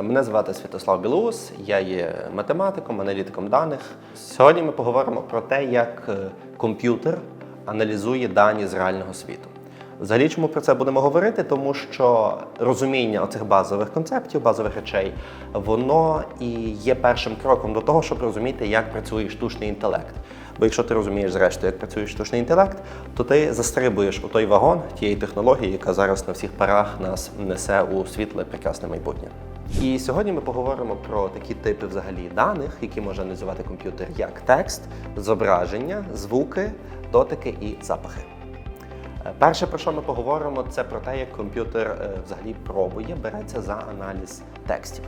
Мене звати Святослав Білоус, я є математиком, аналітиком даних. Сьогодні ми поговоримо про те, як е, комп'ютер аналізує дані з реального світу. Взагалі, чому про це будемо говорити? Тому що розуміння оцих базових концептів, базових речей, воно і є першим кроком до того, щоб розуміти, як працює штучний інтелект. Бо якщо ти розумієш, зрештою, як працює штучний інтелект, то ти застрибуєш у той вагон тієї технології, яка зараз на всіх парах нас несе у світле прекрасне майбутнє. І сьогодні ми поговоримо про такі типи взагалі даних, які може аналізувати комп'ютер, як текст, зображення, звуки, дотики і запахи. Е, Перше, про що ми поговоримо, це про те, як комп'ютер е, взагалі пробує, береться за аналіз текстів.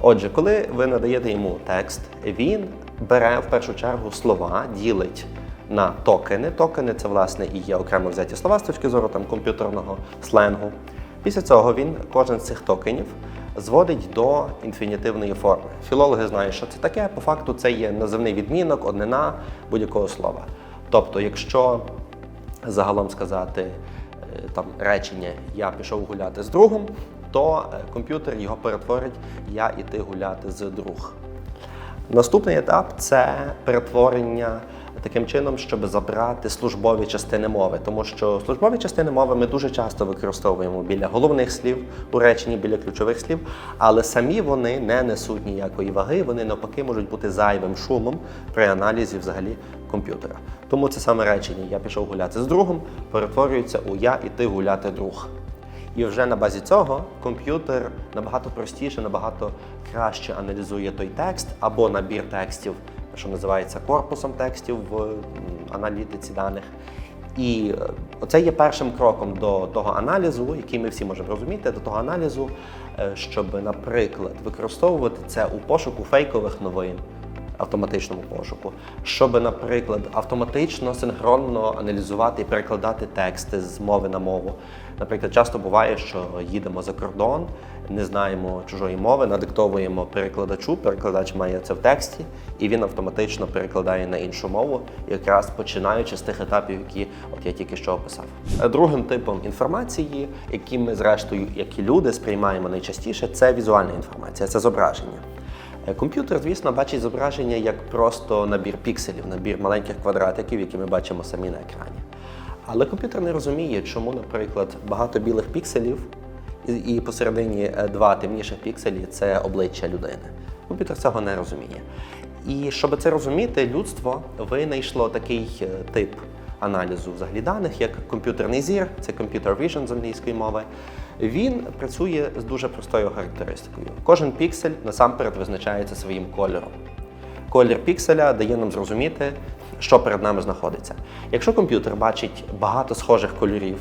Отже, коли ви надаєте йому текст, він бере в першу чергу слова, ділить на токени. Токени це власне і є окремо взяті слова з точки зору там комп'ютерного сленгу. Після цього він кожен з цих токенів зводить до інфінітивної форми. Філологи знають, що це таке. По факту це є називний відмінок, однина будь-якого слова. Тобто, якщо загалом сказати е, там речення Я пішов гуляти з другом, то е, комп'ютер його перетворить Я іти гуляти з друг. Наступний етап це перетворення таким чином, щоб забрати службові частини мови, тому що службові частини мови ми дуже часто використовуємо біля головних слів у реченні, біля ключових слів, але самі вони не несуть ніякої ваги, вони навпаки можуть бути зайвим шумом при аналізі взагалі комп'ютера. Тому це саме речення Я пішов гуляти з другом перетворюється у Я іти гуляти друг. І вже на базі цього комп'ютер набагато простіше, набагато краще аналізує той текст або набір текстів, що називається корпусом текстів в аналітиці даних. І це є першим кроком до того аналізу, який ми всі можемо розуміти, до того аналізу, е, щоб, наприклад, використовувати це у пошуку фейкових новин автоматичному пошуку, щоб, наприклад, автоматично синхронно аналізувати і перекладати тексти з мови на мову. Наприклад, часто буває, що їдемо за кордон, не знаємо чужої мови, надиктовуємо перекладачу, перекладач має це в тексті, і він автоматично перекладає на іншу мову, якраз починаючи з тих етапів, які от я тільки що описав. Е, Другим типом інформації, які ми зрештою, як і люди, сприймаємо найчастіше, це візуальна інформація, це зображення. Е, Комп'ютер, звісно, бачить зображення як просто набір пікселів, набір маленьких квадратиків, які ми бачимо самі на екрані. Але комп'ютер не розуміє, чому, наприклад, багато білих пікселів і- посередині е, два темніших пікселі це обличчя людини. Комп'ютер цього не розуміє. І щоб це розуміти, людство винайшло такий е, тип аналізу взагалі даних, як комп'ютерний зір, це computer vision з англійської мови. Він працює з дуже простою характеристикою. Кожен піксель насамперед визначається своїм кольором. Колір пікселя дає нам зрозуміти, що перед нами знаходиться. Якщо комп'ютер бачить багато схожих кольорів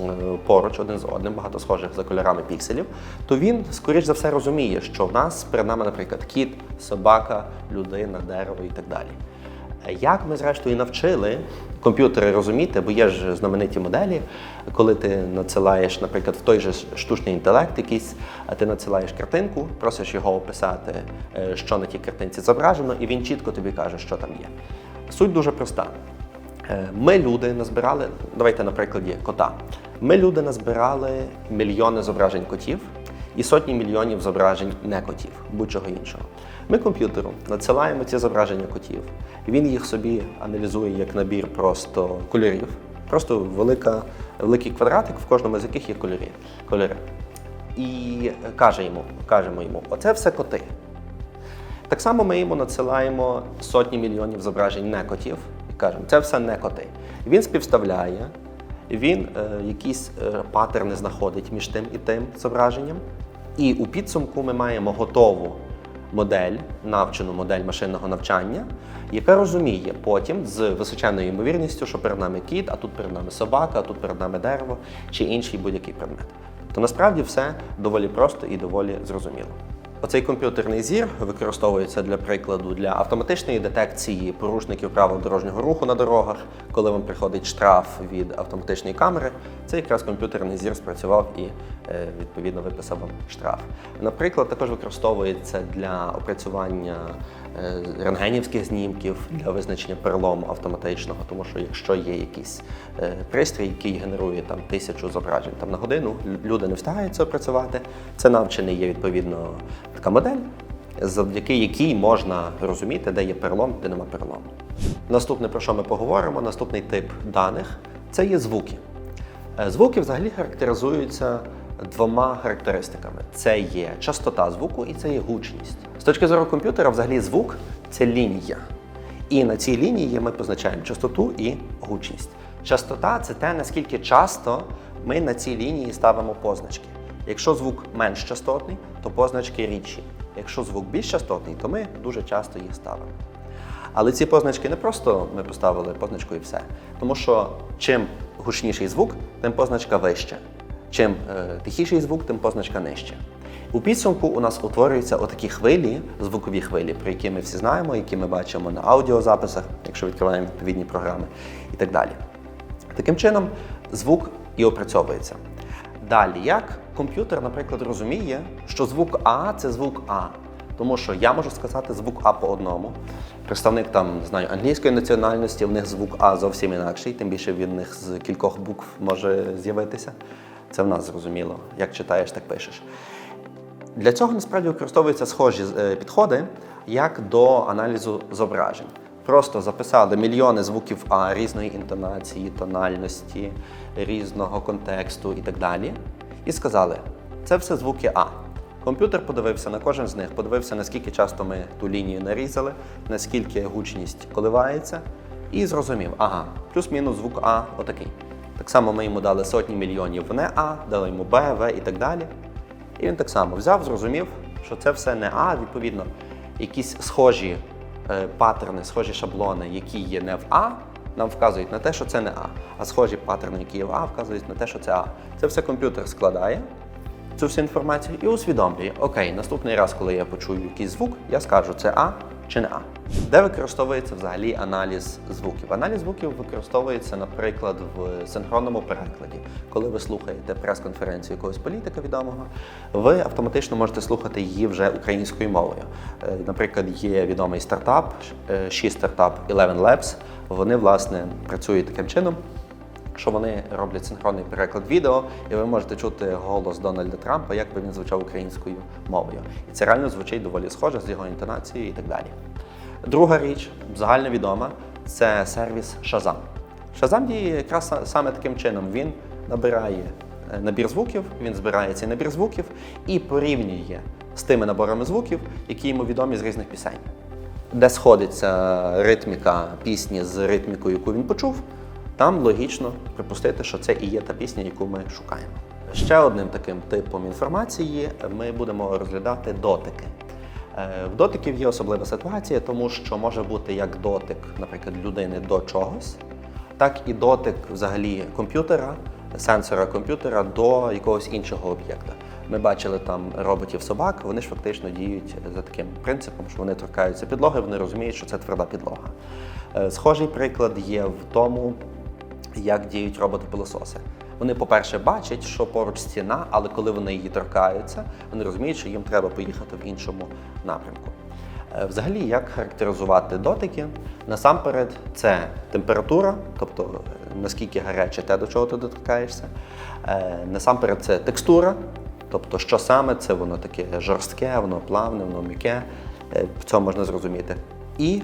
е, поруч один з одним, багато схожих за кольорами пікселів, то він, скоріш за все, розуміє, що в нас перед нами, наприклад, кіт, собака, людина, дерево і так далі. Як ми, зрештою, навчили комп'ютери розуміти, бо є ж знамениті моделі, коли ти надсилаєш, наприклад, в той же штучний інтелект якийсь, а ти надсилаєш картинку, просиш його описати, е, що на тій картинці зображено, і він чітко тобі каже, що там є. Суть дуже проста. Е, Ми, люди, назбирали, давайте на прикладі кота. Ми, люди, назбирали мільйони зображень котів і сотні мільйонів зображень не котів, будь-чого іншого. Ми комп'ютеру надсилаємо ці зображення котів. Він їх собі аналізує як набір просто кольорів, просто велика, великий квадратик, в кожному з яких є кольори. кольори. І каже йому, кажемо йому, оце все коти. Так само ми йому надсилаємо сотні мільйонів зображень не котів і кажемо, це все не коти. Він співставляє, він е, якісь е, патерни знаходить між тим і тим зображенням. І у підсумку ми маємо готову модель, навчену модель машинного навчання, яка розуміє потім з височеною ймовірністю, що перед нами кіт, а тут перед нами собака, а тут перед нами дерево чи інший будь-який предмет. То насправді все доволі просто і доволі зрозуміло. Оцей комп'ютерний зір використовується для прикладу для автоматичної детекції порушників правил дорожнього руху на дорогах. Коли вам приходить штраф від автоматичної камери, це якраз комп'ютерний зір спрацював і е, відповідно виписав вам штраф. Наприклад, також використовується для опрацювання е, рентгенівських знімків для визначення перелому автоматичного, тому що якщо є якийсь е, пристрій, який генерує там тисячу зображень там на годину, люди не встигають це опрацювати. Це навчений є відповідно така модель, завдяки якій можна розуміти, де є перелом, де нема перелому. Наступне, про що ми поговоримо, наступний тип даних це є звуки. Е, Звуки взагалі характеризуються двома характеристиками: це є частота звуку і це є гучність. З точки зору комп'ютера, взагалі звук це лінія. І на цій лінії ми позначаємо частоту і гучність. Частота це те, наскільки часто ми на цій лінії ставимо позначки. Якщо звук менш частотний, то позначки рідші. Якщо звук більш частотний, то ми дуже часто їх ставимо. Але ці позначки не просто ми поставили позначку і все. Тому що чим гучніший звук, тим позначка вища. Чим е, тихіший звук, тим позначка нижча. У підсумку у нас утворюються отакі хвилі, звукові хвилі, про які ми всі знаємо, які ми бачимо на аудіозаписах, якщо відкриваємо відповідні програми і так далі. Таким чином, звук і опрацьовується. Далі, як комп'ютер, наприклад, розуміє, що звук А це звук А. Тому що я можу сказати звук А по одному. Представник там, не знаю, англійської національності, в них звук А зовсім інакший, тим більше він них з кількох букв може з'явитися. Це в нас зрозуміло. Як читаєш, так пишеш. Для цього насправді використовуються схожі е, підходи, як до аналізу зображень. Просто записали мільйони звуків А різної інтонації, тональності, різного контексту і так далі. І сказали, це все звуки А. Комп'ютер подивився на кожен з них, подивився, наскільки часто ми ту лінію нарізали, наскільки гучність коливається, і зрозумів, ага, плюс-мінус звук А отакий. Так само ми йому дали сотні мільйонів не А, дали йому Б, В і так далі. І він так само взяв, зрозумів, що це все не А, відповідно, якісь схожі паттерни, схожі шаблони, які є не в А, нам вказують на те, що це не А. А схожі паттерни, які є в А, вказують на те, що це А. Це все комп'ютер складає цю всю інформацію і усвідомлює, окей, наступний раз, коли я почую якийсь звук, я скажу, це А чи не А. Де використовується взагалі аналіз звуків? Аналіз звуків використовується, наприклад, в синхронному перекладі. Коли ви слухаєте прес-конференцію якогось політика відомого, ви автоматично можете слухати її вже українською мовою. Е, Наприклад, є відомий стартап, е, 6 стартап 11 Labs. Вони власне працюють таким чином що вони роблять синхронний переклад відео, і ви можете чути голос Дональда Трампа, як би він звучав українською мовою. І це реально звучить доволі схоже з його інтонацією і так далі. Друга річ, загальновідома, це сервіс Shazam. Shazam діє якраз саме таким чином. Він набирає е, набір звуків, він збирає цей набір звуків і порівнює з тими наборами звуків, які йому відомі з різних пісень де сходиться ритміка пісні з ритмікою, яку він почув, там логічно припустити, що це і є та пісня, яку ми шукаємо. Ще одним таким типом інформації ми будемо розглядати дотики. Е, В дотиків є особлива ситуація, тому що може бути як дотик, наприклад, людини до чогось, так і дотик взагалі комп'ютера, сенсора комп'ютера до якогось іншого об'єкта. Ми бачили там роботів собак, вони ж фактично діють за таким принципом, що вони торкаються підлоги, вони розуміють, що це тверда підлога. Е, Схожий приклад є в тому, як діють роботи-пилососи. Вони, по-перше, бачать, що поруч стіна, але коли вони її торкаються, вони розуміють, що їм треба поїхати в іншому напрямку. Е, Взагалі, як характеризувати дотики? Насамперед, це температура, тобто е, наскільки гаряче те, до чого ти доторкаєшся. Е, Насамперед, це текстура, тобто, що саме це воно таке жорстке, воно плавне, воно м'яке. В цьому можна зрозуміти. І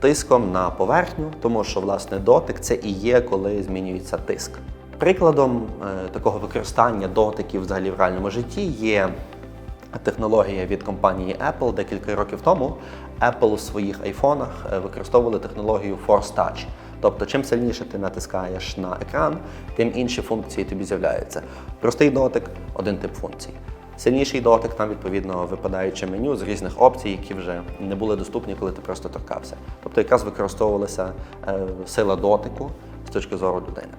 тиском на поверхню, тому що власне дотик це і є, коли змінюється тиск. Прикладом е, такого використання дотиків взагалі в реальному житті є технологія від компанії Apple. Декілька років тому Apple у своїх айфонах е, використовували технологію Force Touch. Тобто, чим сильніше ти натискаєш на екран, тим інші функції тобі з'являються. Простий дотик один тип функцій. Сильніший дотик, там відповідно випадаюче меню з різних опцій, які вже не були доступні, коли ти просто торкався. Тобто якраз використовувалася е, сила дотику з точки зору людини.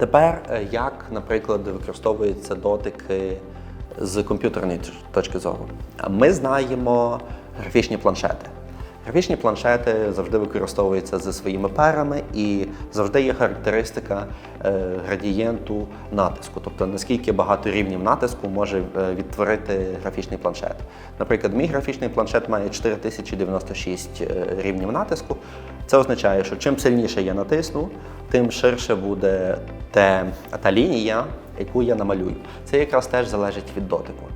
Тепер, е, як, наприклад, використовуються дотики з комп'ютерної точки зору. Ми знаємо графічні планшети. Графічні планшети завжди використовуються зі своїми парами і завжди є характеристика е, градієнту натиску, тобто наскільки багато рівнів натиску може е, відтворити графічний планшет. Наприклад, мій графічний планшет має 4096 е, рівнів натиску. Це означає, що чим сильніше я натисну, тим ширше буде те, та лінія, яку я намалюю. Це якраз теж залежить від дотику.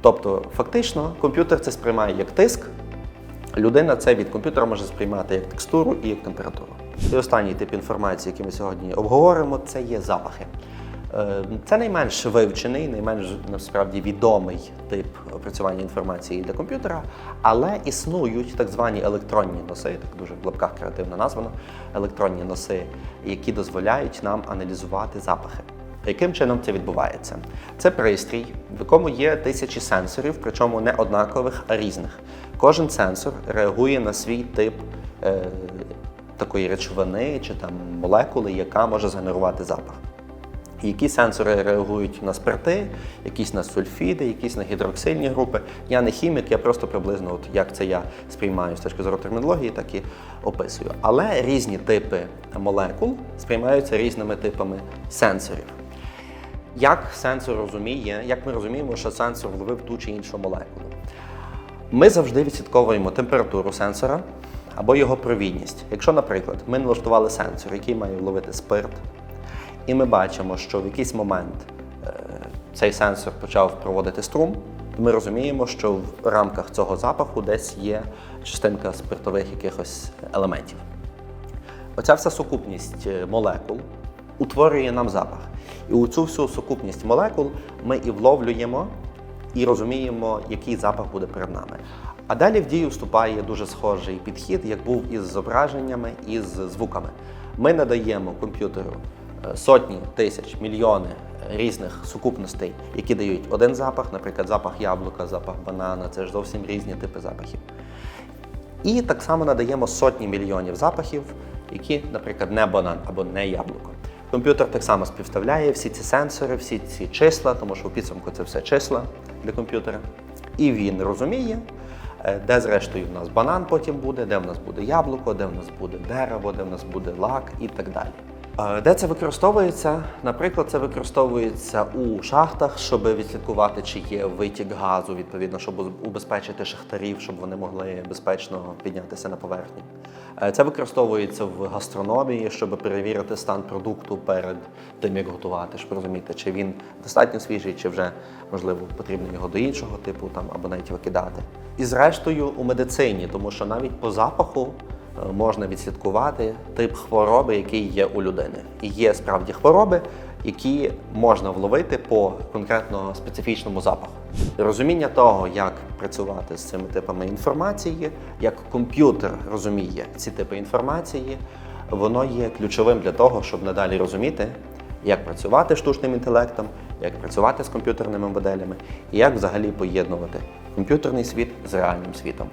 Тобто, фактично, комп'ютер це сприймає як тиск, Людина це від комп'ютера може сприймати як текстуру і як температуру. І останній тип інформації, який ми сьогодні обговоримо, це є запахи. Е, Це найменш вивчений, найменш насправді відомий тип опрацювання інформації для комп'ютера, але існують так звані електронні носи, так дуже в лапках креативно названо, електронні носи, які дозволяють нам аналізувати запахи. Яким чином це відбувається? Це пристрій, в якому є тисячі сенсорів, причому не однакових, а різних. Кожен сенсор реагує на свій тип е, такої речовини чи там молекули, яка може згенерувати запах. Які сенсори реагують на спирти, якісь на сульфіди, якісь на гідроксильні групи. Я не хімік, я просто приблизно, от як це я сприймаю з точки зору термінології, так і описую. Але різні типи молекул сприймаються різними типами сенсорів. Як сенсор розуміє, як ми розуміємо, що сенсор вловив ту чи іншу молекулу? Ми завжди відслідковуємо температуру сенсора або його провідність. Якщо, наприклад, ми налаштували сенсор, який має вловити спирт, і ми бачимо, що в якийсь момент е, цей сенсор почав проводити струм, то ми розуміємо, що в рамках цього запаху десь є частинка спиртових якихось елементів. Оця вся сукупність е, молекул утворює нам запах. І у цю всю сукупність молекул ми і вловлюємо і розуміємо, який запах буде перед нами. А далі в дію вступає дуже схожий підхід, як був із зображеннями і з звуками. Ми надаємо комп'ютеру е, сотні тисяч, мільйони різних сукупностей, які дають один запах, наприклад, запах яблука, запах банана це ж зовсім різні типи запахів. І так само надаємо сотні мільйонів запахів, які, наприклад, не банан або не яблуко. Комп'ютер так само співставляє всі ці сенсори, всі ці числа, тому що у підсумку це все числа для комп'ютера. І він розуміє, е, де зрештою в нас банан потім буде, де в нас буде яблуко, де в нас буде дерево, де в нас буде лак і так далі. Е, Де це використовується? Наприклад, це використовується у шахтах, щоб відслідкувати, чи є витік газу, відповідно, щоб убезпечити шахтарів, щоб вони могли безпечно піднятися на поверхню. Е, Це використовується в гастрономії, щоб перевірити стан продукту перед тим, як готувати, щоб розуміти, чи він достатньо свіжий, чи вже можливо потрібно його до іншого типу там або навіть викидати. І зрештою у медицині, тому що навіть по запаху можна відслідкувати тип хвороби, який є у людини. І є справді хвороби, які можна вловити по конкретно специфічному запаху. Розуміння того, як працювати з цими типами інформації, як комп'ютер розуміє ці типи інформації, воно є ключовим для того, щоб надалі розуміти, як працювати штучним інтелектом, як працювати з комп'ютерними моделями і як взагалі поєднувати комп'ютерний світ з реальним світом.